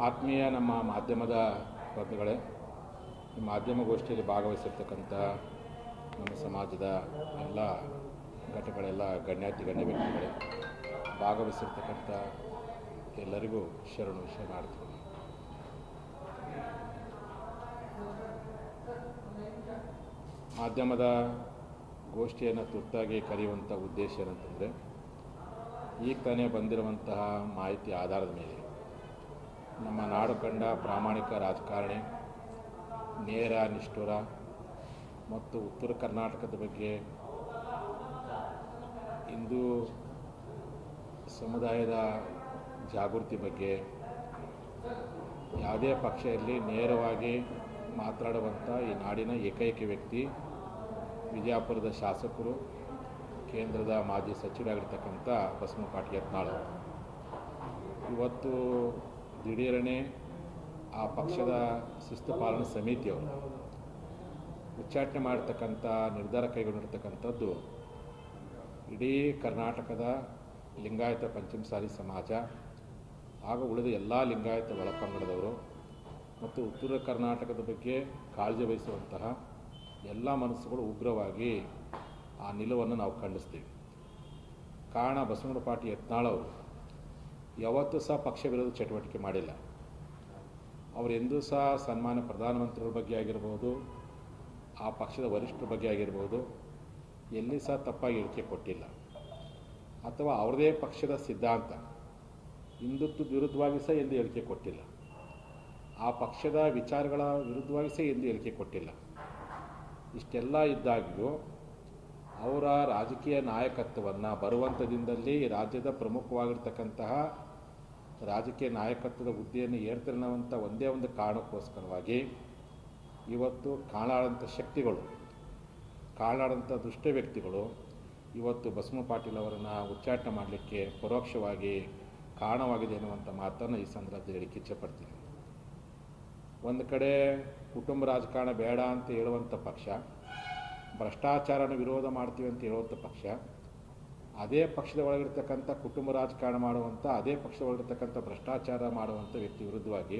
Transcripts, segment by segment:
ಆತ್ಮೀಯ ನಮ್ಮ ಮಾಧ್ಯಮದ ಬಂಧುಗಳೇ ಈ ಮಾಧ್ಯಮ ಗೋಷ್ಠಿಯಲ್ಲಿ ಭಾಗವಹಿಸಿರ್ತಕ್ಕಂಥ ನಮ್ಮ ಸಮಾಜದ ಎಲ್ಲ ಘಟಕಗಳೆಲ್ಲ ಗಣ್ಯಾತಿ ಗಣ್ಯ ವ್ಯಕ್ತಿಗಳೇ, ಭಾಗವಹಿಸಿರ್ತಕ್ಕಂಥ ಎಲ್ಲರಿಗೂ ಶರಣು ಶರಣಾರ್ಥಿಗಳು ಮಾಧ್ಯಮದ ಗೋಷ್ಠಿಯನ್ನು ತುರ್ತಾಗಿ ಕರೆಯುವಂಥ ಉದ್ದೇಶ ಏನಂತಂದರೆ ಈಗ ತಾನೇ ಬಂದಿರುವಂತಹ ಮಾಹಿತಿ ಆಧಾರದ ಮೇಲೆ ನಮ್ಮ ನಾಡು ಕಂಡ ಪ್ರಾಮಾಣಿಕ ರಾಜಕಾರಣಿ ನೇರ, ನಿಷ್ಠುರ ಮತ್ತು ಉತ್ತರ ಕರ್ನಾಟಕದ ಬಗ್ಗೆ ಹಿಂದೂ ಸಮುದಾಯದ ಜಾಗೃತಿ ಬಗ್ಗೆ ಯಾವುದೇ ಪಕ್ಷ ಇರಲಿ, ನೇರವಾಗಿ ಮಾತಾಡುವಂಥ ಈ ನಾಡಿನ ಏಕೈಕ ವ್ಯಕ್ತಿ ವಿಜಯಪುರದ ಶಾಸಕರು, ಕೇಂದ್ರದ ಮಾಜಿ ಸಚಿವರಾಗಿರ್ತಕ್ಕಂಥ ಬಸವಪಾಟಿ ಯತ್ನಾಳ್ ಇವತ್ತು ದಿಢೀರನೆ ಆ ಪಕ್ಷದ ಶಿಸ್ತು ಪಾಲನಾ ಸಮಿತಿಯವರು ಉಚ್ಚಾಟನೆ ಮಾಡಿರ್ತಕ್ಕಂಥ ನಿರ್ಧಾರ ಕೈಗೊಂಡಿರ್ತಕ್ಕಂಥದ್ದು ಇಡೀ ಕರ್ನಾಟಕದ ಲಿಂಗಾಯತ ಪಂಚಮಸಾಲಿ ಸಮಾಜ ಹಾಗೂ ಉಳಿದ ಎಲ್ಲ ಲಿಂಗಾಯತ ಒಳಪಂಗಡದವರು ಮತ್ತು ಉತ್ತರ ಕರ್ನಾಟಕದ ಬಗ್ಗೆ ಕಾಳಜಿ ವಹಿಸುವಂತಹ ಎಲ್ಲ ಮನಸ್ಸುಗಳು ಉಗ್ರವಾಗಿ ಆ ನಿಲುವನ್ನು ನಾವು ಖಂಡಿಸ್ತೀವಿ. ಕಾರಣ ಬಸವನ ಪಾಟಿ ಯತ್ನಾಳ್ ಅವರು ಯಾವತ್ತೂ ಸಹ ಪಕ್ಷ ವಿರೋಧ ಚಟುವಟಿಕೆ ಮಾಡಿಲ್ಲ. ಅವರು ಎಂದೂ ಸಹ ಸನ್ಮಾನ್ಯ ಪ್ರಧಾನಮಂತ್ರಿಗಳ ಬಗ್ಗೆ ಆಗಿರ್ಬೋದು, ಆ ಪಕ್ಷದ ವರಿಷ್ಠರ ಬಗ್ಗೆ ಆಗಿರ್ಬೋದು, ಎಲ್ಲಿ ಸಹ ತಪ್ಪಾಗಿ ಹೇಳಿಕೆ ಕೊಟ್ಟಿಲ್ಲ. ಅಥವಾ ಅವ್ರದೇ ಪಕ್ಷದ ಸಿದ್ಧಾಂತ ಹಿಂದುತ್ವ ವಿರುದ್ಧವಾಗಿ ಸಹ ಎಂದು ಹೇಳಿಕೆ ಕೊಟ್ಟಿಲ್ಲ. ಆ ಪಕ್ಷದ ವಿಚಾರಗಳ ವಿರುದ್ಧವಾಗಿ ಸಹ ಎಂದು ಹೇಳಿಕೆ ಕೊಟ್ಟಿಲ್ಲ. ಇಷ್ಟೆಲ್ಲ ಇದ್ದಾಗ್ಯೂ ಅವರ ರಾಜಕೀಯ ನಾಯಕತ್ವವನ್ನು ಬರುವಂಥದಿಂದಲೇ ರಾಜ್ಯದ ಪ್ರಮುಖವಾಗಿರ್ತಕ್ಕಂತಹ ರಾಜಕೀಯ ನಾಯಕತ್ವದ ಹುದ್ದೆಯನ್ನು ಏರ್ತಿರೋವಂಥ ಒಂದೇ ಒಂದು ಕಾರಣಕ್ಕೋಸ್ಕರವಾಗಿ ಇವತ್ತು ಕಾಣಾಡಂಥ ಶಕ್ತಿಗಳು ಕಾಣಾಡಂಥ ದುಷ್ಟ ವ್ಯಕ್ತಿಗಳು ಇವತ್ತು ಬಸಮ ಪಾಟೀಲ್ ಅವರನ್ನು ಉಚ್ಚಾಟನೆ ಮಾಡಲಿಕ್ಕೆ ಪರೋಕ್ಷವಾಗಿ ಕಾರಣವಾಗಿದೆ ಎನ್ನುವಂಥ ಮಾತನ್ನು ಈ ಸಂದರ್ಭದಲ್ಲಿ ಹೇಳಿಕ್ಕೆ ಇಚ್ಛೆಪಡ್ತೀನಿ ಒಂದು ಕಡೆ ಕುಟುಂಬ ರಾಜಕಾರಣ ಬೇಡ ಅಂತ ಹೇಳುವಂಥ ಪಕ್ಷ, ಭ್ರಷ್ಟಾಚಾರನ ವಿರೋಧ ಮಾಡ್ತೀವಿ ಅಂತ ಹೇಳುವಂಥ ಪಕ್ಷ ಅದೇ ಪಕ್ಷದ ಒಳಗಿರ್ತಕ್ಕಂಥ ಕುಟುಂಬ ರಾಜಕಾರಣ ಮಾಡುವಂಥ, ಅದೇ ಪಕ್ಷದ ಒಳಗಿರ್ತಕ್ಕಂಥ ಭ್ರಷ್ಟಾಚಾರ ಮಾಡುವಂಥ ವ್ಯಕ್ತಿ ವಿರುದ್ಧವಾಗಿ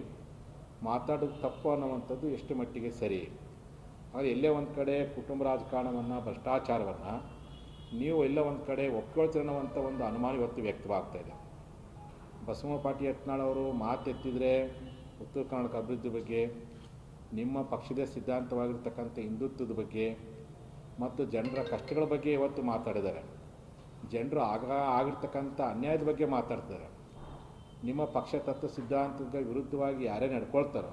ಮಾತಾಡೋದು ತಪ್ಪು ಅನ್ನುವಂಥದ್ದು ಎಷ್ಟು ಮಟ್ಟಿಗೆ ಸರಿ? ಆದರೆ ಎಲ್ಲೇ ಒಂದು ಕಡೆ ಕುಟುಂಬ ರಾಜಕಾರಣವನ್ನು, ಭ್ರಷ್ಟಾಚಾರವನ್ನು ನೀವು ಎಲ್ಲ ಒಂದು ಕಡೆ ಒಪ್ಕೊಳ್ತೀರ ಅನ್ನುವಂಥ ಒಂದು ಅನುಮಾನ ಇವತ್ತು ವ್ಯಕ್ತವಾಗ್ತಾ ಇದೆ. ಬಸವ ಪಾಟಿ ಯತ್ನಾಳ್ ಅವರು ಮಾತೆತ್ತಿದ್ರೆ ಉತ್ತರ ಕರ್ನಾಟಕ ಅಭಿವೃದ್ಧಿ ಬಗ್ಗೆ, ನಿಮ್ಮ ಪಕ್ಷದ ಸಿದ್ಧಾಂತವಾಗಿರ್ತಕ್ಕಂಥ ಹಿಂದುತ್ವದ ಬಗ್ಗೆ ಮತ್ತು ಜನರ ಕಷ್ಟಗಳ ಬಗ್ಗೆ ಇವತ್ತು ಮಾತಾಡಿದ್ದಾರೆ. ಜನರು ಆಗ ಆಗಿರ್ತಕ್ಕಂಥ ಅನ್ಯಾಯದ ಬಗ್ಗೆ ಮಾತಾಡ್ತಾರೆ. ನಿಮ್ಮ ಪಕ್ಷ ತತ್ವ ಸಿದ್ಧಾಂತದ ವಿರುದ್ಧವಾಗಿ ಯಾರೇ ನಡ್ಕೊಳ್ತಾರೋ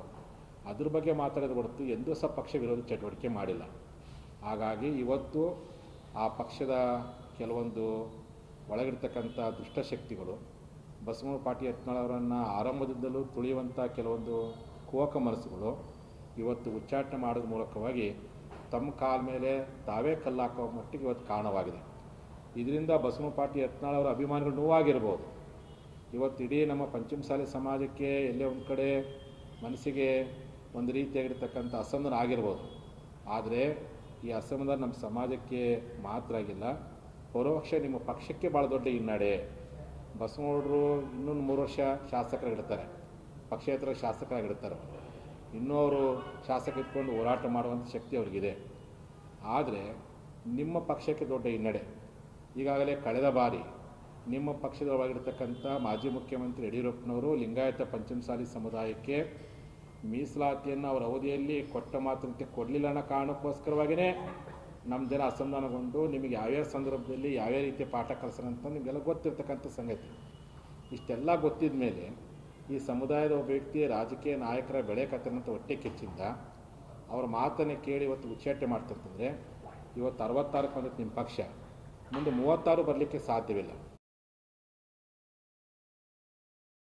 ಅದ್ರ ಬಗ್ಗೆ ಮಾತಾಡೋದು ಹೊರತು ಎಂದೂ ಸಹ ಪಕ್ಷ ವಿರೋಧ ಚಟುವಟಿಕೆ ಮಾಡಿಲ್ಲ. ಹಾಗಾಗಿ ಇವತ್ತು ಆ ಪಕ್ಷದ ಕೆಲವೊಂದು ಒಳಗಿರ್ತಕ್ಕಂಥ ದುಷ್ಟಶಕ್ತಿಗಳು ಬಸವ ಪಾಟಿ ಯತ್ನಾಳವರನ್ನು ಆರಂಭದಿಂದಲೂ ತುಳಿಯುವಂಥ ಕೆಲವೊಂದು ಕೋಕ ಮನಸ್ಸುಗಳು ಇವತ್ತು ಉಚ್ಚಾಟನೆ ಮಾಡೋದ್ರ ಮೂಲಕವಾಗಿ ತಮ್ಮ ಕಾಲ ಮೇಲೆ ತಾವೇ ಕಲ್ಲಾಕೋ ಮಟ್ಟಿಗೆ ಇವತ್ತು ಕಾರಣವಾಗಿದೆ. ಇದರಿಂದ ಬಸವ ಪಾಟಿ ಯತ್ನಾಳ್ ಅವರ ಅಭಿಮಾನಿಗಳು ನೋವಾಗಿರ್ಬೋದು. ಇವತ್ತು ಇಡೀ ನಮ್ಮ ಪಂಚಮಸಾಲಿ ಸಮಾಜಕ್ಕೆ ಎಲ್ಲೇ ಒಂದು ಕಡೆ ಮನಸ್ಸಿಗೆ ಒಂದು ರೀತಿಯಾಗಿರ್ತಕ್ಕಂಥ ಅಸಮಾಧಾನ ಆಗಿರ್ಬೋದು. ಆದರೆ ಈ ಅಸಮಾಧಾನ ನಮ್ಮ ಸಮಾಜಕ್ಕೆ ಮಾತ್ರ ಆಗಿಲ್ಲ. ಪರೋಕ್ಷ ನಿಮ್ಮ ಪಕ್ಷಕ್ಕೆ ಭಾಳ ದೊಡ್ಡ ಹಿನ್ನಡೆ. ಬಸವನಗೌಡರು ಇನ್ನೊಂದು ಮೂರು ವರ್ಷ ಶಾಸಕರಾಗಿಡ್ತಾರೆ ಪಕ್ಷೇತರ ಶಾಸಕರಾಗಿರ್ತಾರೆ. ಇನ್ನೂ ಅವರು ಶಾಸಕ ಇಟ್ಕೊಂಡು ಹೋರಾಟ ಮಾಡುವಂಥ ಶಕ್ತಿ ಅವ್ರಿಗಿದೆ. ಆದರೆ ನಿಮ್ಮ ಪಕ್ಷಕ್ಕೆ ದೊಡ್ಡ ಹಿನ್ನಡೆ. ಈಗಾಗಲೇ ಕಳೆದ ಬಾರಿ ನಿಮ್ಮ ಪಕ್ಷದ ಒಳಗಿರ್ತಕ್ಕಂಥ ಮಾಜಿ ಮುಖ್ಯಮಂತ್ರಿ ಯಡಿಯೂರಪ್ಪನವರು ಲಿಂಗಾಯತ ಪಂಚಮಸಾಲಿ ಸಮುದಾಯಕ್ಕೆ ಮೀಸಲಾತಿಯನ್ನು ಅವರ ಅವಧಿಯಲ್ಲಿ ಕೊಟ್ಟ ಮಾತಂತೆ ಕೊಡಲಿಲ್ಲ ಅನ್ನೋ ಕಾರಣಕ್ಕೋಸ್ಕರವಾಗಿಯೇ ನಮ್ಮ ಜನ ಅಸಮಾಧಾನಗೊಂಡು ನಿಮಗೆ ಯಾವ್ಯಾವ ಸಂದರ್ಭದಲ್ಲಿ ಯಾವ್ಯಾವ ರೀತಿಯ ಪಾಠ ಕಲಿಸೋಣ ಅಂತ ನಿಮಗೆಲ್ಲ ಗೊತ್ತಿರ್ತಕ್ಕಂಥ ಸಂಗತಿ. ಇಷ್ಟೆಲ್ಲ ಗೊತ್ತಿದ ಮೇಲೆ ಈ ಸಮುದಾಯದ ಒಬ್ಬ ವ್ಯಕ್ತಿ ರಾಜಕೀಯ ನಾಯಕರ ಬೆಳೆ ಕತ್ತನಂತ ಹೊಟ್ಟೆ ಕೆಚ್ಚಿದ್ದ ಅವ್ರ ಮಾತನ್ನೇ ಕೇಳಿ ಇವತ್ತು ಉಚ್ಚಾಟೆ ಮಾಡ್ತಿರ್ತಂದರೆ ಇವತ್ತು ಅರವತ್ತಾರಕ್ಕೆ ಬಂದಿತ್ತು ನಿಮ್ಮ ಪಕ್ಷ. ಮುಂದೆ ಮೂವತ್ತಾರು ಬರಲಿಕ್ಕೆ ಸಾಧ್ಯವಿಲ್ಲ.